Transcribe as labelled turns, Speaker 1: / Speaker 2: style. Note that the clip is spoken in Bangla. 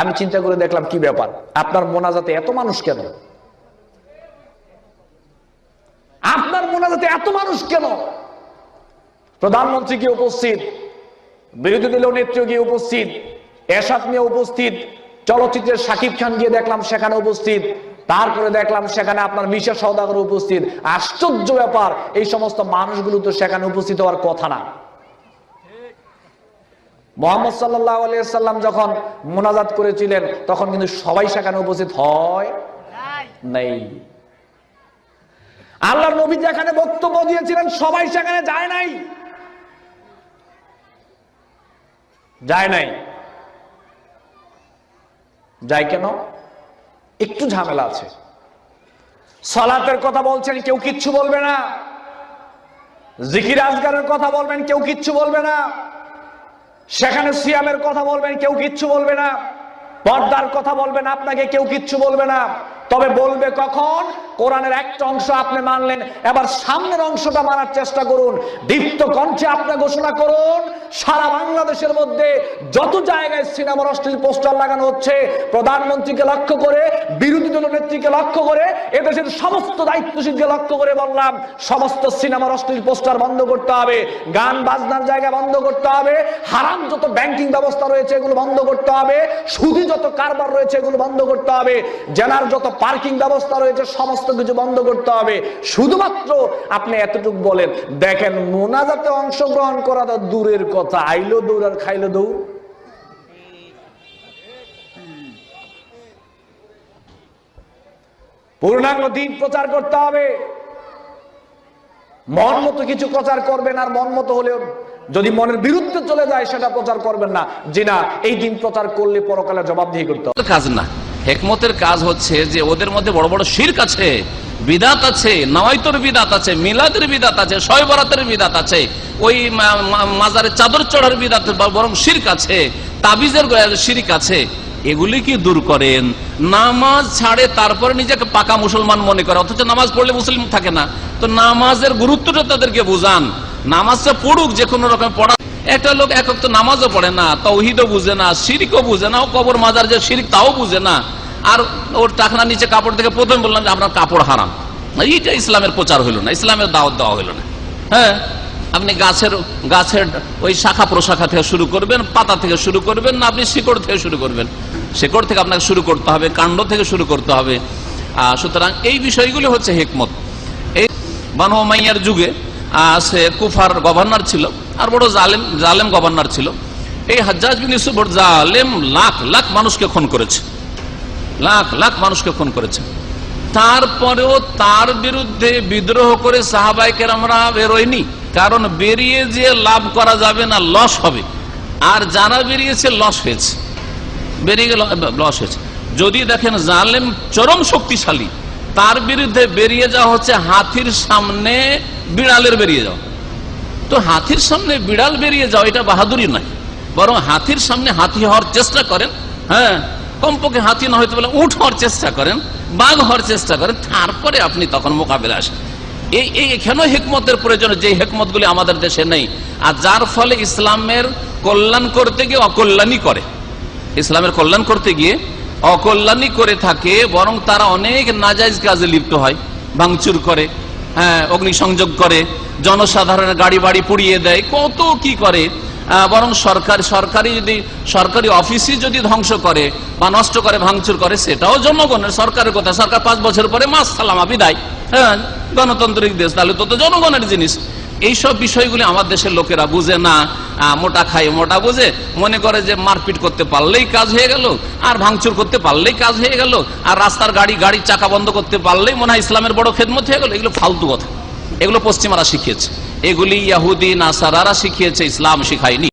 Speaker 1: আমি চিন্তা করে দেখলাম কি ব্যাপার? আপনার মোনাজাতে এত মানুষ কেন? আপনার মোনাজাতে এত মানুষ কেন? প্রধানমন্ত্রী গিয়ে উপস্থিত? বিরোধী দলীয় নেত্রী গিয়ে উপস্থিত? এরশাদ নিয়ে উপস্থিত? চলচ্চিত্রের সাকিব খান গিয়ে দেখলাম সেখানে উপস্থিত। তারপরে দেখলাম সেখানে আপনার মিশা সৌদাগর উপস্থিত। আশ্চর্য ব্যাপার, এই সমস্ত মানুষগুলো তো সেখানে উপস্থিত হওয়ার কথা না। মোহাম্মদ সাল্লাহ আলিয়াল্লাম যখন মোনাজাত করেছিলেন, তখন কিন্তু সবাই সেখানে উপস্থিত হয় নেই। আল্লাহ নবী যেখানে বক্তব্য দিয়েছিলেন, সবাই সেখানে যায় নাই। যায় নাই। যায় কেন? একটু ঝামেলা আছে। সলাতের কথা বলছেন, কেউ কিচ্ছু বলবে না। জিকির আজগারের কথা বলবেন, কেউ কিচ্ছু বলবে না। সেখানে সিয়ামের কথা বলবেন, কেউ কিচ্ছু বলবে না। পর্দার কথা বলবেন, আপনাকে কেউ কিচ্ছু বলবে না। তবে বলবে কখন? কোরআনের একটা অংশ আপনি মানলেন, এবার সামনের অংশটা মানার চেষ্টা করুন। দীপ্ত কণ্ঠে আপনি ঘোষণা করুন, সারা বাংলাদেশের মধ্যে যত জায়গায় সিনেমার অশ্লীল পোস্টার লাগানো হচ্ছে, প্রধানমন্ত্রীকে লক্ষ্য করে, বিরোধী দল নেত্রীকে লক্ষ্য করে, এদেশের সমস্ত দায়িত্বশীলকে লক্ষ্য করে বললাম, সমস্ত সিনেমার অশ্লীল পোস্টার বন্ধ করতে হবে, গান বাজনার জায়গা বন্ধ করতে হবে, হারাম যত ব্যাংকিং ব্যবস্থা রয়েছে এগুলো বন্ধ করতে হবে, সুদি যত কারবার রয়েছে এগুলো বন্ধ করতে হবে জেলার যত পার্কিং ব্যবস্থা রয়েছে, সমস্ত কিছু বন্ধ করতে হবে। শুধুমাত্র আপনি এতটুকু বলেন, দেখেন মোনাজাতে অংশগ্রহণ করা তো দূরের কথা। আইলো দৌড় আর খাইলো দৌড়। পূর্ণাঙ্গ দিন প্রচার করতে হবে। মন মতো কিছু প্রচার করবেন আর মন মতো হলেও যদি মনের বিরুদ্ধে চলে যায়, সেটা প্রচার করবেন না। যে না, এই দিন প্রচার করলে পরকালে জবাবদিহি করতে হবে।
Speaker 2: কাজ না। হেকমতের কাজ হচ্ছে যে ওদের মধ্যে বড় বড় শির্ক আছে, বিদাত আছে, নওয়াইতর বিদাত আছে, মিলাদের বিদাত আছে শয় বরাতের বিদাত আছে, ওই মাজারে চাদর চড়ার বিদাত বরং শির্ক আছে, তাবিজের শিরিক আছে, এগুলি কি দূর করেন? নামাজ ছাড়ে তারপরে নিজেকে পাকা মুসলমান মনে করে, অথচ নামাজ পড়লে মুসলিম থাকে না। তো নামাজের গুরুত্বটা তাদেরকে বুঝান। নামাজটা পড়ুক, যে কোনো রকম পড়া একটা লোক একক তো নামাজও পড়ে না, তৌহিদও বুঝে না, শিরিকও বুঝে না, ও কবর মাজার যে শিরিক তাও বুঝে না। আর ওর টাকনা নিচে কাপড় থেকে প্রথম বললাম যে আপনার কাপড় হারাম। এইটা ইসলামের প্রচার হইল না, ইসলামের দাওয়াত দেওয়া হইল না। হ্যাঁ? আপনি গাছের গাছের ওই শাখা প্রশাখা থেকে শুরু করবেন, পাতা থেকে শুরু করবেন না, আপনি শিকড় থেকে শুরু করবেন। শিকড় থেকে আপনাকে শুরু করতে হবে, কাণ্ড থেকে শুরু করতে হবে। সুতরাং এই বিষয়গুলি হচ্ছে হেকমত। এই বানু মাইয়ার যুগে সে কুফার গভর্নর ছিল, আর বড় জালেম জালেম গভর্নর ছিল। এই হাজ্জাজ বিন ইউসুফ জালেম, লাখ লাখ মানুষকে খুন করেছে। লাখ লাখ মানুষকে খুন করেছে। তারপরেও তার বিরুদ্ধে বিদ্রোহ করে সাহাবাইকের আমরা বেরোয়নি কারণ বেরিয়ে যে লাভ করা যাবে না, লস হবে। আর যারা বেরিয়েছে, লস হয়েছে। বেরিয়ে গেল, লস হয়েছে। যদি দেখেন জালেম চরম শক্তিশালী, তার বিরুদ্ধে বেরিয়ে যাওয়া হচ্ছে হাতির সামনে বিড়ালের বেরিয়ে যাওয়া তো হাতির সামনে বিড়াল বেরিয়ে যাওয়া এটা বাহাদুরি নয়। বরং হাতির সামনে হাতি হওয়ার চেষ্টা করেন হ্যাঁ? কমপক্ষে হাতি না হয়তো বলে উঠ হওয়ার চেষ্টা করেন, বাঘ হওয়ার চেষ্টা করেন, তারপরে আপনি তখন মোকাবেলা আসেন এই এই এখানেও হেকমতের প্রয়োজন, যে হেকমতগুলি আমাদের দেশে নেই। আর যার ফলে ইসলামের কল্যাণ করতে গিয়ে অকল্যাণই করে। ইসলামের কল্যাণ করতে গিয়ে অকল্যাণই করে থাকে, বরং তারা অনেক নাজাইজ কাজে লিপ্ত হয়, ভাঙচুর করে হ্যাঁ অগ্নিসংযোগ করে, জনসাধারণের গাড়ি বাড়ি পুড়িয়ে দেয়, কত কি করে? বরং সরকার, সরকারি যদি, সরকারি অফিসই যদি ধ্বংস করে বা নষ্ট করে, ভাঙচুর করে, সেটাও জনগণের সরকারের কথা। সরকার পাঁচ বছর পরে মাস সালামা বিদায়। হ্যাঁ গণতান্ত্রিক দেশ, তাহলে তো তো জনগণের জিনিস। এইসব বিষয়গুলি আমার দেশের লোকেরা বুঝে না মোটা খায়, মোটা বুঝে। মনে করে যে মারপিট করতে পারলেই কাজ হয়ে গেল, আর ভাঙচুর করতে পারলেই কাজ হয়ে গেল, আর রাস্তার গাড়ি, গাড়ির চাকা বন্ধ করতে পারলেই মনে হয় ইসলামের বড় খেদমত হয়ে গেল। এগুলো ফালতু কথা। এগুলো পশ্চিমারা শিখিয়েছে। এগুলি ইয়াহুদি, নাসারারা শিখিয়েছে, ইসলাম শিখায়নি।